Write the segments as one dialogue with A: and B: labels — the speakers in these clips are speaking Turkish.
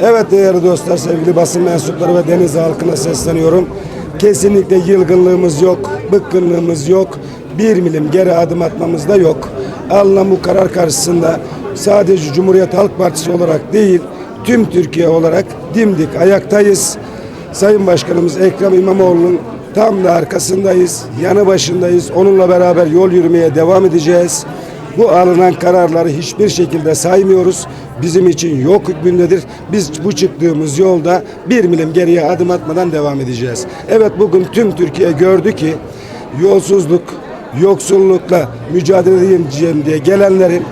A: Evet değerli dostlar, sevgili basın mensupları ve deniz halkına sesleniyorum. Kesinlikle yılgınlığımız yok, bıkkınlığımız yok. Bir milim geri adım atmamız da yok. Alınan bu karar karşısında sadece Cumhuriyet Halk Partisi olarak değil, tüm Türkiye olarak dimdik ayaktayız. Sayın Başkanımız Ekrem İmamoğlu'nun tam da arkasındayız, yanı başındayız. Onunla beraber yol yürümeye devam edeceğiz. Bu alınan kararları hiçbir şekilde saymıyoruz. Bizim için yok hükmündedir. Biz bu çıktığımız yolda bir milim geriye adım atmadan devam edeceğiz. Evet bugün tüm Türkiye gördü ki yolsuzluk, yoksullukla mücadele edeceğim diye gelenlerin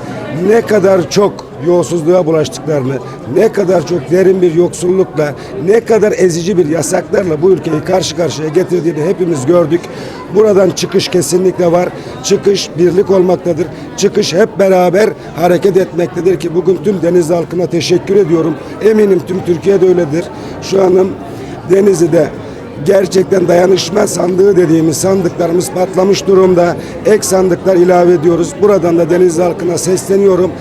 A: ne kadar çok yolsuzluğa bulaştıklarını, ne kadar çok derin bir yoksullukla, ne kadar ezici bir yasaklarla bu ülkeyi karşı karşıya getirdiğini hepimiz gördük. Buradan çıkış kesinlikle var. Çıkış birlik olmaktadır. Çıkış hep beraber hareket etmektedir ki bugün tüm deniz halkına teşekkür ediyorum. Eminim tüm Türkiye'de öyledir. Şu anım Denizli'de gerçekten dayanışma sandığı dediğimiz sandıklarımız patlamış durumda. Ek sandıklar ilave ediyoruz. Buradan da deniz halkına sesleniyorum.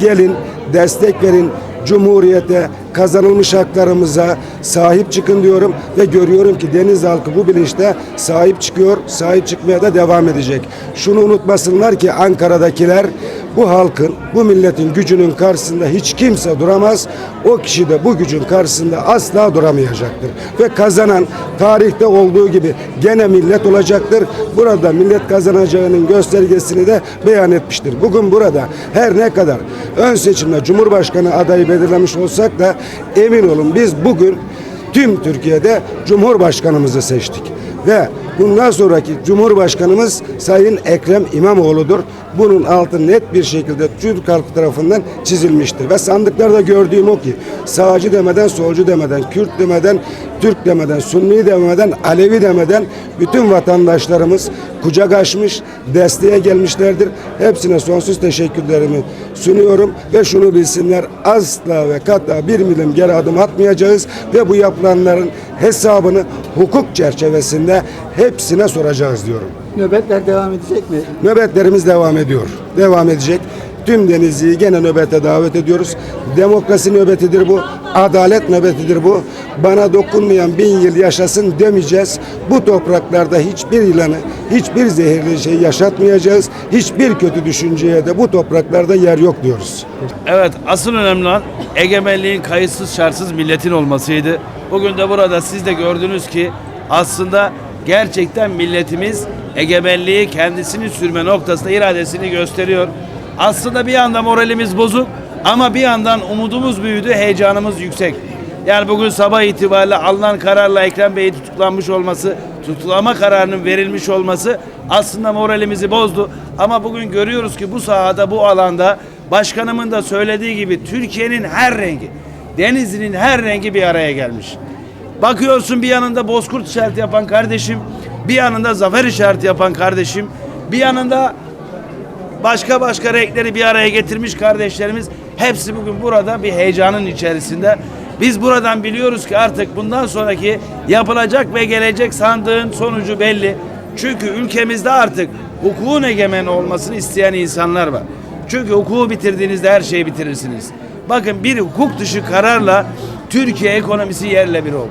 A: Gelin destek verin. Cumhuriyete kazanılmış haklarımıza sahip çıkın diyorum ve görüyorum ki deniz halkı bu bilinçte sahip çıkıyor, sahip çıkmaya da devam edecek. Şunu unutmasınlar ki Ankara'dakiler bu halkın, bu milletin gücünün karşısında hiç kimse duramaz. O kişi de bu gücün karşısında asla duramayacaktır. Ve kazanan tarihte olduğu gibi gene millet olacaktır. Burada millet kazanacağının göstergesini de beyan etmiştir. Bugün burada her ne kadar ön seçimde Cumhurbaşkanı adayı belirlemiş olsak da emin olun biz bugün tüm Türkiye'de Cumhurbaşkanımızı seçtik. Ve bundan sonraki Cumhurbaşkanımız Sayın Ekrem İmamoğlu'dur. Bunun altı net bir şekilde Türk halkı tarafından çizilmiştir. Ve sandıklarda gördüğüm o ki sağcı demeden, solcu demeden, Kürt demeden, Türk demeden, Sunni demeden, Alevi demeden bütün vatandaşlarımız kucak açmış, desteğe gelmişlerdir. Hepsine sonsuz teşekkürlerimi sunuyorum ve şunu bilsinler asla ve kata bir milim geri adım atmayacağız ve bu yapılanların hesabını hukuk çerçevesinde hepsine soracağız diyorum.
B: Nöbetler devam edecek mi?
A: Nöbetlerimiz devam ediyor. Devam edecek. Tüm Denizli'yi gene nöbete davet ediyoruz. Demokrasi nöbetidir bu. Adalet nöbetidir bu. Bana dokunmayan bin yıl yaşasın demeyeceğiz. Bu topraklarda hiçbir ilanı, hiçbir zehirli şey yaşatmayacağız. Hiçbir kötü düşünceye de bu topraklarda yer yok diyoruz.
C: Evet asıl önemli olan egemenliğin kayıtsız şartsız milletin olmasıydı. Bugün de burada siz de gördünüz ki aslında gerçekten milletimiz egemenliği kendisini sürme noktasında iradesini gösteriyor. Aslında bir yandan moralimiz bozuk ama bir yandan umudumuz büyüdü, heyecanımız yüksek. Yani bugün sabah itibariyle alınan kararla Ekrem Bey'i tutuklanmış olması, tutuklama kararının verilmiş olması aslında moralimizi bozdu. Ama bugün görüyoruz ki bu sahada, bu alanda başkanımın da söylediği gibi Türkiye'nin her rengi, Denizli'nin her rengi bir araya gelmiş. Bakıyorsun bir yanında bozkurt işareti yapan kardeşim, bir yanında zafer işareti yapan kardeşim, bir yanında başka başka renkleri bir araya getirmiş kardeşlerimiz hepsi bugün burada bir heyecanın içerisinde. Biz buradan biliyoruz ki artık bundan sonraki yapılacak ve gelecek sandığın sonucu belli. Çünkü ülkemizde artık hukukun egemen olmasını isteyen insanlar var. Çünkü hukuku bitirdiğinizde her şeyi bitirirsiniz. Bakın bir hukuk dışı kararla Türkiye ekonomisi yerle bir oldu.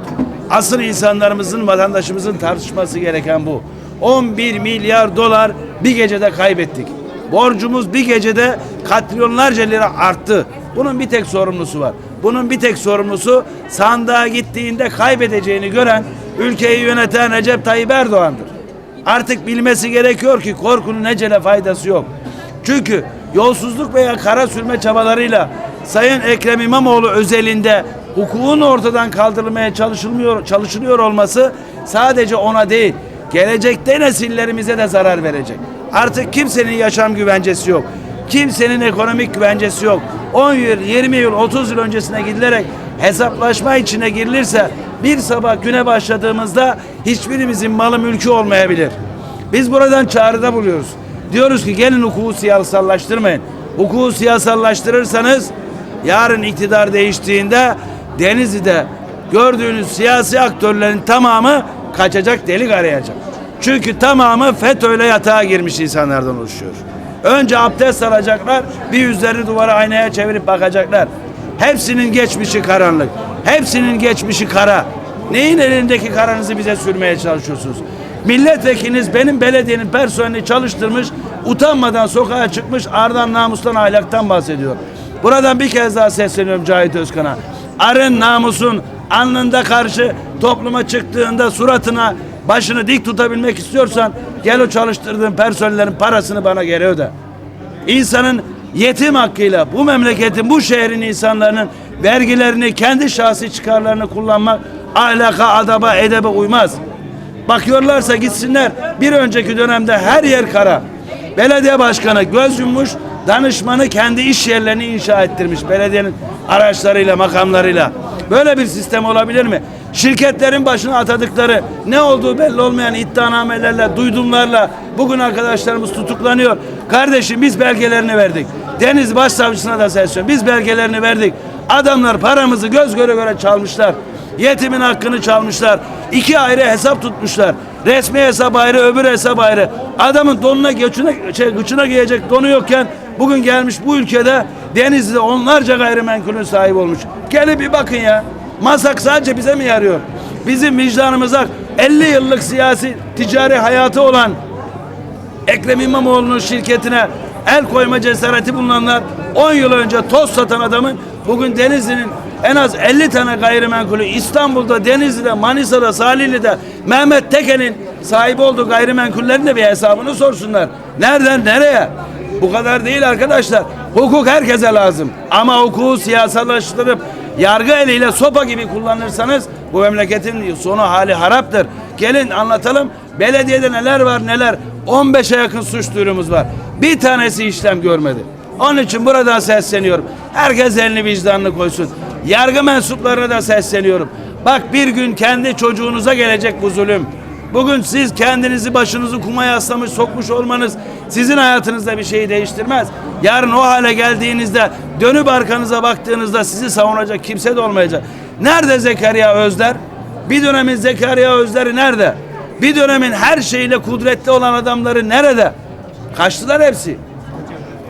C: Asıl insanlarımızın, vatandaşımızın tartışması gereken bu. 11 milyar dolar bir gecede kaybettik. Borcumuz bir gecede katrilyonlarca lira arttı. Bunun bir tek sorumlusu var. Bunun bir tek sorumlusu sandığa gittiğinde kaybedeceğini gören ülkeyi yöneten Recep Tayyip Erdoğan'dır. Artık bilmesi gerekiyor ki korkunun ecele faydası yok. Çünkü yolsuzluk veya kara sürme çabalarıyla Sayın Ekrem İmamoğlu özelinde hukukun ortadan kaldırılmaya çalışılmıyor, çalışılıyor olması sadece ona değil, gelecekte nesillerimize de zarar verecek. Artık kimsenin yaşam güvencesi yok. Kimsenin ekonomik güvencesi yok. 10 yıl, 20 yıl, 30 yıl öncesine gidilerek hesaplaşma içine girilirse bir sabah güne başladığımızda hiçbirimizin malı mülkü olmayabilir. Biz buradan çağrıda buluyoruz. Diyoruz ki gelin hukuku siyasallaştırmayın. Hukuku siyasallaştırırsanız yarın iktidar değiştiğinde Denizli'de gördüğünüz siyasi aktörlerin tamamı kaçacak delik arayacak. Çünkü tamamı FETÖ'yle yatağa girmiş insanlardan oluşuyor. Önce abdest alacaklar, bir yüzlerini duvara aynaya çevirip bakacaklar. Hepsinin geçmişi karanlık. Hepsinin geçmişi kara. Neyin elindeki karanızı bize sürmeye çalışıyorsunuz? Milletvekiliniz benim belediyenin personelini çalıştırmış, utanmadan sokağa çıkmış, ardan namustan ahlaktan bahsediyor. Buradan bir kez daha sesleniyorum Cahit Özkan'a. Arın namusun alnında karşı topluma çıktığında suratına başını dik tutabilmek istiyorsan gel o çalıştırdığın personellerin parasını bana geri öde. İnsanın yetim hakkıyla bu memleketin, bu şehrin insanların vergilerini, kendi şahsi çıkarlarını kullanmak ahlaka, adaba, edebe uymaz. Bakıyorlarsa gitsinler. Bir önceki dönemde her yer kara. Belediye başkanı göz yummuş, danışmanı kendi iş yerlerini inşa ettirmiş. Belediyenin araçlarıyla, makamlarıyla. Böyle bir sistem olabilir mi? Şirketlerin başına atadıkları ne olduğu belli olmayan iddianamelerle, duydumlarla bugün arkadaşlarımız tutuklanıyor. Kardeşim biz belgelerini verdik. Deniz Başsavcısına da sesleniyorum. Biz belgelerini verdik. Adamlar paramızı göz göre göre çalmışlar. Yetimin hakkını çalmışlar. İki ayrı hesap tutmuşlar. Resmi hesap ayrı, öbür hesap ayrı. Adamın donuna, göçüne, şey, gıçına giyecek donu yokken bugün gelmiş bu ülkede Denizli'de onlarca gayrimenkulün sahibi olmuş. Gelin bir bakın ya. Masak sadece bize mi yarıyor? Bizim vicdanımıza 50 yıllık siyasi ticari hayatı olan Ekrem İmamoğlu'nun şirketine el koyma cesareti bulunanlar 10 yıl önce toz satan adamın bugün Denizli'nin en az 50 tane gayrimenkulü İstanbul'da, Denizli'de, Manisa'da, Salihli'de Mehmet Tekel'in sahibi olduğu gayrimenkullerin de bir hesabını sorsunlar. Nereden nereye? Bu kadar değil arkadaşlar. Hukuk herkese lazım. Ama hukuku siyasallaştırıp yargı eliyle sopa gibi kullanırsanız bu memleketin sonu hali haraptır. Gelin anlatalım. Belediyede neler var neler. 15'e yakın suç duyurumuz var. Bir tanesi işlem görmedi. Onun için buradan sesleniyorum. Herkes elini vicdanını koysun. Yargı mensuplarına da sesleniyorum. Bak bir gün kendi çocuğunuza gelecek bu zulüm. Bugün siz kendinizi başınızı kuma yaslamış sokmuş olmanız sizin hayatınızda bir şeyi değiştirmez. Yarın o hale geldiğinizde dönüp arkanıza baktığınızda sizi savunacak kimse de olmayacak. Nerede Zekeriya Özler? Bir dönemin Zekeriya Özler'i nerede? Bir dönemin her şeyle kudretli olan adamları nerede? Kaçtılar hepsi.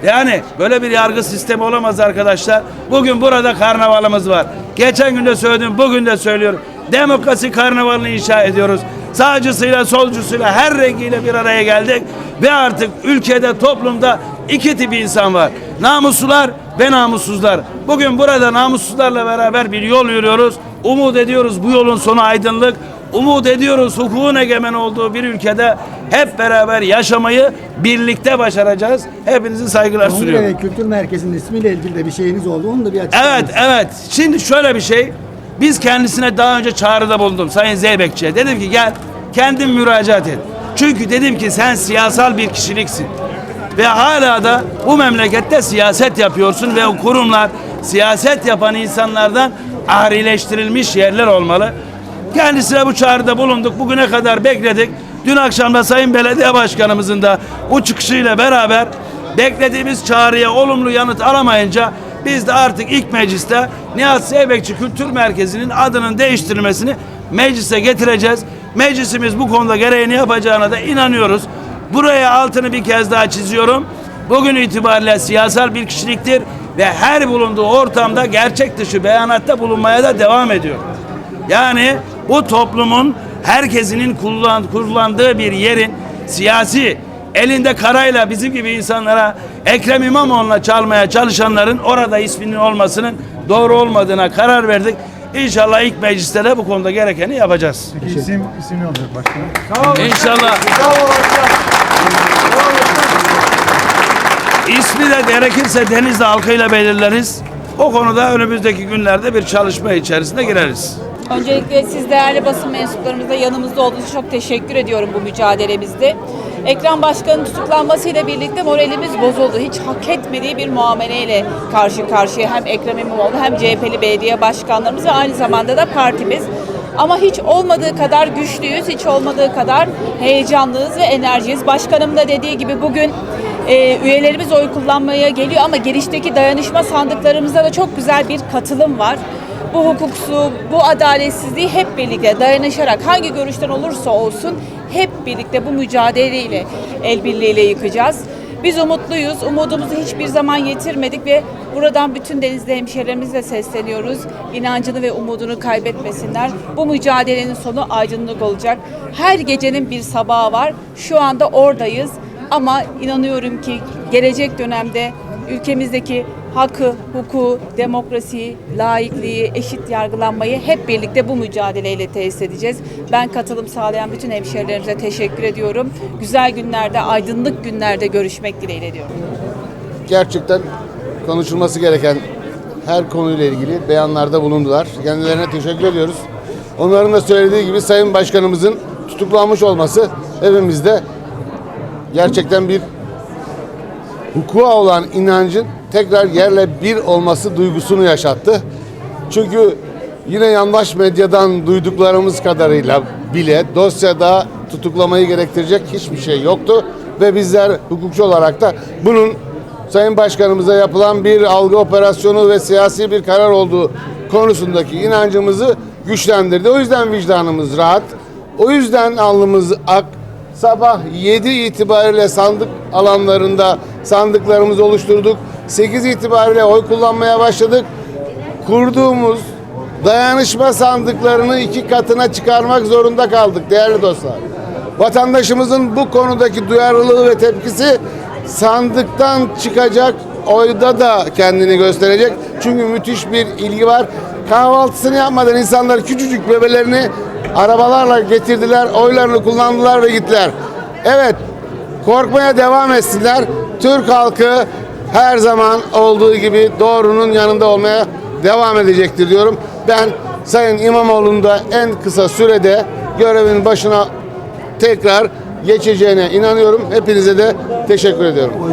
C: Yani böyle bir yargı sistemi olamaz arkadaşlar. Bugün burada karnavalımız var. Geçen gün de söyledim, bugün de söylüyorum. Demokrasi karnavalını inşa ediyoruz. Sağcısıyla, solcusuyla, her rengiyle bir araya geldik. Ve artık ülkede, toplumda iki tip insan var. Namuslular ve namussuzlar. Bugün burada namussuzlarla beraber bir yol yürüyoruz. Umut ediyoruz bu yolun sonu aydınlık. Umut ediyoruz hukukun egemen olduğu bir ülkede hep beraber yaşamayı birlikte başaracağız. Hepinizi saygılar sunuyorum.
B: Kültür Merkezi'nin ismiyle ilgili de bir şeyiniz oldu. Onu da bir açıklayın.
C: Evet, evet. Şimdi şöyle bir şey. Biz kendisine daha önce çağrıda bulundum Sayın Zeybekçi'ye. Dedim ki gel kendin müracaat et. Çünkü dedim ki sen siyasal bir kişiliksin. Ve hala da bu memlekette siyaset yapıyorsun ve o kurumlar siyaset yapan insanlardan ahrileştirilmiş yerler olmalı. Kendisine bu çağrıda bulunduk. Bugüne kadar bekledik. Dün akşam da Sayın Belediye Başkanımızın da bu çıkışıyla beraber beklediğimiz çağrıya olumlu yanıt alamayınca biz de artık ilk mecliste Nihat Zeybekçi Kültür Merkezi'nin adının değiştirilmesini meclise getireceğiz. Meclisimiz bu konuda gereğini yapacağına da inanıyoruz. Buraya altını bir kez daha çiziyorum. Bugün itibariyle siyasal bir kişiliktir ve her bulunduğu ortamda gerçek dışı beyanatta bulunmaya da devam ediyor. Yani bu toplumun herkesinin kullan, kullandığı bir yerin siyasi elinde karayla bizim gibi insanlara Ekrem İmamoğlu'na çalmaya çalışanların orada isminin olmasının doğru olmadığına karar verdik. İnşallah ilk mecliste de bu konuda gerekeni yapacağız.
D: Peki isim, isim ne olacak başkanım?
C: İnşallah. İsmi de gerekirse Denizli halkıyla belirleriz. O konuda önümüzdeki günlerde bir çalışma içerisine gireriz.
E: Öncelikle siz değerli basın mensuplarımıza yanımızda olduğunuz için çok teşekkür ediyorum bu mücadelemizde. Ekrem Başkan'ın tutuklanmasıyla birlikte moralimiz bozuldu. Hiç hak etmediği bir muameleyle karşı karşıya hem Ekrem İmamoğlu hem CHP'li belediye başkanlarımız ve aynı zamanda da partimiz. Ama hiç olmadığı kadar güçlüyüz, hiç olmadığı kadar heyecanlıyız ve enerjiyiz. Başkanım da dediği gibi bugün e, üyelerimiz oy kullanmaya geliyor ama girişteki dayanışma sandıklarımızda da çok güzel bir katılım var bu hukuksu, bu adaletsizliği hep birlikte dayanışarak hangi görüşten olursa olsun hep birlikte bu mücadeleyle el birliğiyle yıkacağız. Biz umutluyuz. Umudumuzu hiçbir zaman yitirmedik ve buradan bütün denizli hemşehrilerimizle sesleniyoruz. İnancını ve umudunu kaybetmesinler. Bu mücadelenin sonu aydınlık olacak. Her gecenin bir sabahı var. Şu anda oradayız. Ama inanıyorum ki gelecek dönemde ülkemizdeki hakkı, hukuku, demokrasiyi, laikliği, eşit yargılanmayı hep birlikte bu mücadeleyle tesis edeceğiz. Ben katılım sağlayan bütün hemşehrilerimize teşekkür ediyorum. Güzel günlerde, aydınlık günlerde görüşmek dileğiyle diyorum.
F: gerçekten konuşulması gereken her konuyla ilgili beyanlarda bulundular. Kendilerine teşekkür ediyoruz. Onların da söylediği gibi Sayın Başkanımızın tutuklanmış olması hepimizde gerçekten bir hukuka olan inancın tekrar yerle bir olması duygusunu yaşattı. Çünkü yine yandaş medyadan duyduklarımız kadarıyla bile dosyada tutuklamayı gerektirecek hiçbir şey yoktu ve bizler hukukçu olarak da bunun Sayın Başkanımıza yapılan bir algı operasyonu ve siyasi bir karar olduğu konusundaki inancımızı güçlendirdi. O yüzden vicdanımız rahat. O yüzden alnımız ak. Sabah 7 itibariyle sandık alanlarında sandıklarımızı oluşturduk. 8 itibariyle oy kullanmaya başladık. Kurduğumuz dayanışma sandıklarını iki katına çıkarmak zorunda kaldık değerli dostlar. Vatandaşımızın bu konudaki duyarlılığı ve tepkisi sandıktan çıkacak oyda da kendini gösterecek. Çünkü müthiş bir ilgi var. Kahvaltısını yapmadan insanlar küçücük bebelerini arabalarla getirdiler, oylarını kullandılar ve gittiler. Evet, korkmaya devam etsinler. Türk halkı her zaman olduğu gibi doğrunun yanında olmaya devam edecektir diyorum. Ben Sayın İmamoğlu'nun da en kısa sürede görevin başına tekrar geçeceğine inanıyorum. Hepinize de teşekkür ediyorum.